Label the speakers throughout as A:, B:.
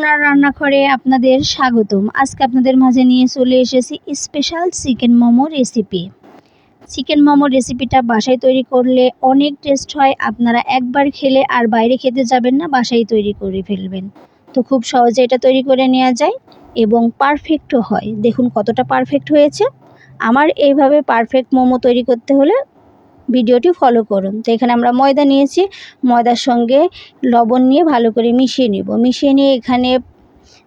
A: অনন্যা রান্নাঘরে আপনাদের স্বাগতম। আজকে আপনাদের মাঝে নিয়ে চলে এসেছি special chicken momo recipe chicken momo রেসিপিটা বাসায় তৈরি করলে অনেক টেস্ট হয়, আপনারা একবার খেলে আর বাইরে খেতে যাবেন না, বাসায় তৈরি করে ফেলবেন। তো খুব সহজে এটা তৈরি করে নেওয়া যায় এবং পারফেক্টও হয়। দেখুন কতটা পারফেক্ট হয়েছে। আমার এইভাবে পারফেক্ট মোমো তৈরি করতে হলে ভিডিওটি ফলো করুন। তো এখানে আমরা ময়দা নিয়েছি। ময়দার সঙ্গে লবণ নিয়ে ভালো করে মিশিয়ে নিব। মিশিয়ে নিয়ে এখানে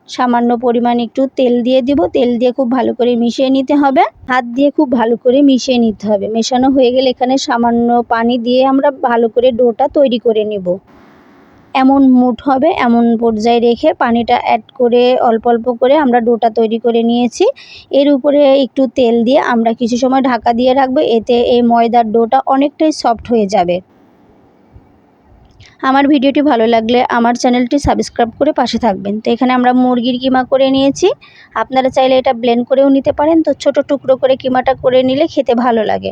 A: সামান্য পরিমাণ একটু তেল দিয়ে দিব। তেল দিয়ে খুব ভালো করে মিশিয়ে নিতে হবে। হাত দিয়ে খুব ভালো করে মিশিয়ে নিতে হবে। মেশানো হয়ে গেলে এখানে সামান্য পানি দিয়ে আমরা ভালো করে ডোটা তৈরি করে নিব। এমন মুঠ হবে, এমন পর্যায়ে রেখে পানিটা অ্যাড করে, অল্প অল্প করে আমরা ডোটা তৈরি করে নিয়েছি। এর উপরে একটু তেল দিয়ে আমরা কিছু সময় ঢাকা দিয়ে রাখব, এতে এই ময়দার ডোটা অনেকটাই সফট হয়ে যাবে। আমার ভিডিওটি ভালো লাগলে আমার চ্যানেলটি সাবস্ক্রাইব করে পাশে থাকবেন। তো এখানে আমরা মুরগির কিমা করে নিয়েছি। আপনারা চাইলে এটা ব্লেন্ড করেও নিতে পারেন। তো ছোট টুকরো করে কিমাটা করে নিলে খেতে ভালো লাগে।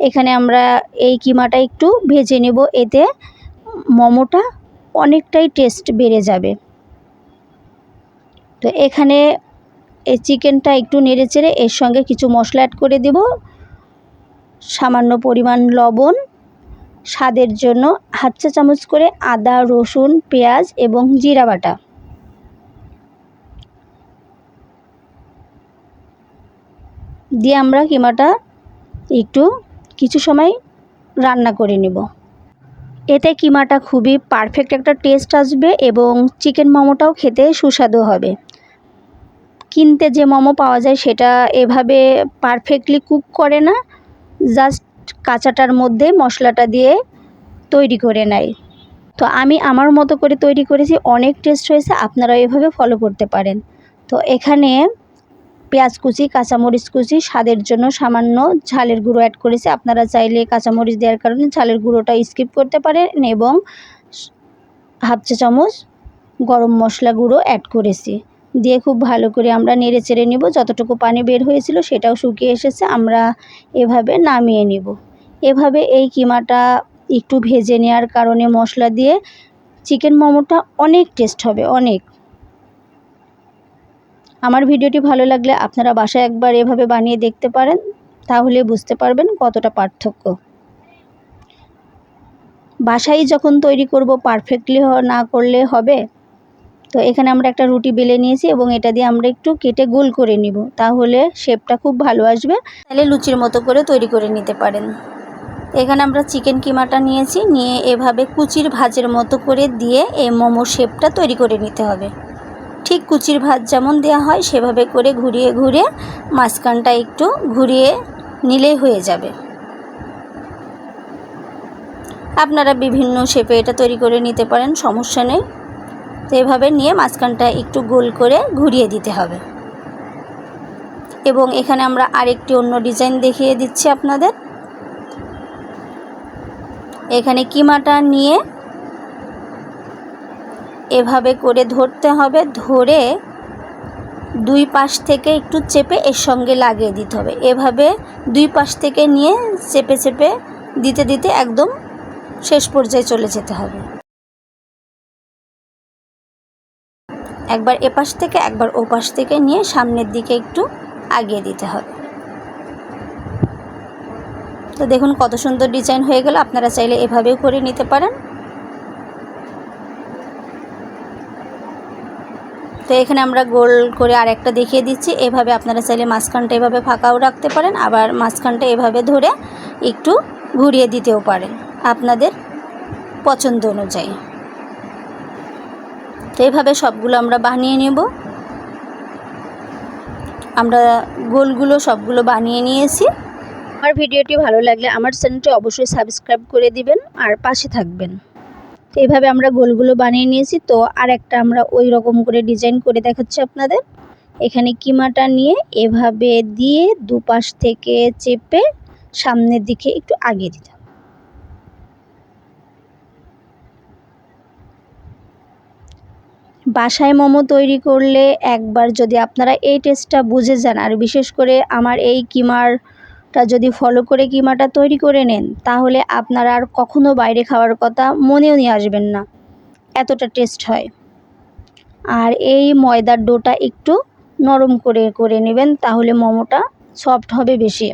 A: এখানে আমরা এই কিমাটা একটু ভেজে নেব। এতে মোমোটা অনেকটাই টেস্ট বেড়ে যাবে। তো এখানে এই চিকেনটা একটু নেড়ে চেড়ে এর সঙ্গে কিছু মশলা অ্যাড করে দেব। সামান্য পরিমাণ লবণ, স্বাদের জন্য হাফ চা চামচ করে আদা, রসুন, পেঁয়াজ এবং জিরা বাটা। দিয়ে আমরা কিমাটা একটু কিছু সময় রান্না করে নেব। এতে কিমাটা খুবই পারফেক্ট একটা টেস্ট আসবে এবং চিকেন মোমোটাও খেতে সুস্বাদু হবে। কিনতে যে মোমো পাওয়া যায় সেটা এভাবে পারফেক্টলি কুক করে না জাস্ট কাঁচাটার মধ্যে মশলাটা দিয়ে তৈরি করে নেয়। তো আমি আমার মতো করে তৈরি করেছি, অনেক টেস্ট হয়েছে আপনারা এভাবে ফলো করতে পারেন। তো এখানে পেঁয়াজ কুচি, কাঁচামরিচ কুচি, স্বাদের জন্য সামান্য ঝালের গুঁড়ো অ্যাড করেছি। আপনারা চাইলে কাঁচামরিচ দেওয়ার কারণে ঝালের গুঁড়োটা স্কিপ করতে পারেন এবং হাফ চা চামচ গরম মশলা গুঁড়ো অ্যাড করেছি। দিয়ে খুব ভালো করে আমরা নেড়ে চেড়ে নিব। যতটুকু পানি বের হয়েছিল সেটাও শুকিয়ে এসেছে। আমরা এভাবে নামিয়ে নিব। এভাবে এই কিমাটা একটু ভেজে নেওয়ার কারণে মশলা দিয়ে চিকেন মোমোটা অনেক টেস্ট হবে, অনেক। আমার ভিডিওটি ভালো লাগলে আপনারা বাসায় একবার এভাবে বানিয়ে দেখতে পারেন, তাহলে বুঝতে পারবেন কতটা পার্থক্য। বাসায় যখন তৈরি করব পারফেক্টলি না করলে হবে? তো এখানে আমরা একটা রুটি বেলে নিয়েছি এবং এটা দিয়ে আমরা একটু কেটে গোল করে নিব, তাহলে শেপটা খুব ভালো আসবে। তাহলে লুচির মতো করে তৈরি করে নিতে পারেন। এখানে আমরা চিকেন কিমাটা নিয়েছি, নিয়ে এভাবে কুচির ভাজের মতো করে দিয়ে এই মোমো শেপটা তৈরি করে নিতে হবে। ঠিক কুচির ভাত যেমন দেওয়া হয়, সেভাবে করে ঘুরিয়ে ঘুরিয়ে মাঝখানটা একটু ঘুরিয়ে নিলেই হয়ে যাবে। আপনারা বিভিন্ন শেপে এটা তৈরি করে নিতে পারেন, সমস্যা নেই। তো এভাবে নিয়ে মাঝখানটা একটু গোল করে ঘুরিয়ে দিতে হবে। এবং এখানে আমরা আরেকটি অন্য ডিজাইন দেখিয়ে দিচ্ছি আপনাদের। এখানে কিমাটা নিয়ে এভাবে করে ধরতে হবে, ধরে দুই পাশ থেকে একটু চেপে এর সঙ্গে লাগিয়ে দিতে হবে। এভাবে দুই পাশ থেকে নিয়ে চেপে চেপে দিতে দিতে একদম শেষ পর্যায়ে চলে যেতে হবে। একবার এপাশ থেকে, একবার ওপাশ থেকে নিয়ে সামনের দিকে একটু আগিয়ে দিতে হবে। তো দেখুন কত সুন্দর ডিজাইন হয়ে গেল, আপনারা চাইলে এভাবেও করে নিতে পারেন। তো এখানে আমরা গোল করে আরেকটা দেখিয়ে দিচ্ছি। এভাবে আপনারা চাইলে মাঝখানটা এভাবে ফাঁকাও রাখতে পারেন, আবার মাঝখানটা এভাবে ধরে একটু ঘুরিয়ে দিতেও পারেন আপনাদের পছন্দ অনুযায়ী। তো এভাবে সবগুলো আমরা বানিয়ে নেব। আমরা গোলগুলো সবগুলো বানিয়ে নিয়েছি। আমার ভিডিওটি ভালো লাগলে আমার চ্যানেলটি অবশ্যই সাবস্ক্রাইব করে দিবেন আর পাশে থাকবেন। তো এইভাবে আমরা গোলগুলো বানিয়ে নিয়েছি। তো আর একটা আমরা ওই রকম করে ডিজাইন করে দেখাচ্ছি আপনাদের। এখানে কিমাটা নিয়ে এভাবে দিয়ে দুপাশ থেকে চেপে সামনের দিকে একটু আগিয়ে দিতে বাসায় মোমো তৈরি করলে একবার যদি আপনারা এই টেস্টটা বুঝে যান, আর বিশেষ করে আমার এই কিমারটা যদি ফলো করে কিমাটা তৈরি করে নেন, তাহলে আপনারা আর কখনো বাইরে খাওয়ার কথা মনেও নিয়ে আসবেন না। এতটা টেস্ট হয়। আর এই ময়দার ডোটা একটু নরম করে করে নেবেন, তাহলে মোমোটা সফট হবে বেশি।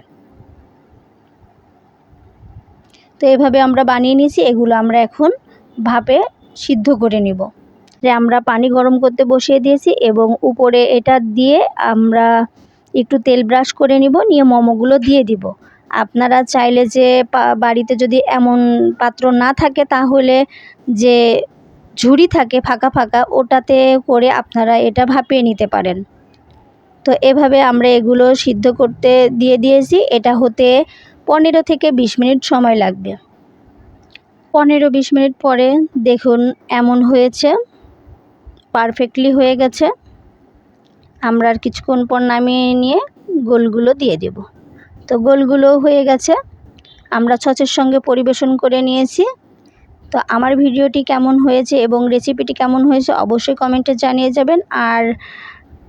A: তো এভাবে আমরা বানিয়ে নিয়েছি, এগুলো আমরা এখন ভাপে সিদ্ধ করে নিব। যে আমরা পানি গরম করতে বসিয়ে দিয়েছি এবং উপরে এটা দিয়ে আমরা একটু তেল ব্রাশ করে নিব, নিয়ে মোমোগুলো দিয়ে দিব। আপনারা চাইলে যে বাড়িতে যদি এমন পাত্র না থাকে, তাহলে যে ঝুড়ি থাকে ফাঁকা ফাঁকা, ওটাতে করে আপনারা এটা ভাপিয়ে নিতে পারেন। তো এভাবে আমরা এগুলো সিদ্ধ করতে দিয়ে দিয়েছি, এটা হতে পনেরো থেকে বিশ মিনিট সময় লাগবে। পনেরো বিশ মিনিট পরে দেখুন এমন হয়েছে পারফেক্টলি হয়ে গেছে। আমরা আর কিছুক্ষণ পর নামিয়ে নিয়ে গোলগুলো দিয়ে দেব। তো গোলগুলো হয়ে গেছে। আমরা ছচের সঙ্গে পরিবেশন করে নিয়েছি। তো আমার ভিডিওটি কেমন হয়েছে এবং রেসিপিটি কেমন হয়েছে অবশ্যই কমেন্টে জানিয়ে যাবেন। আর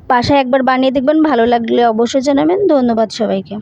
A: বাসায় একবার বানিয়ে দেখবেন, ভালো লাগলে অবশ্যই জানাবেন। ধন্যবাদ সবাইকে।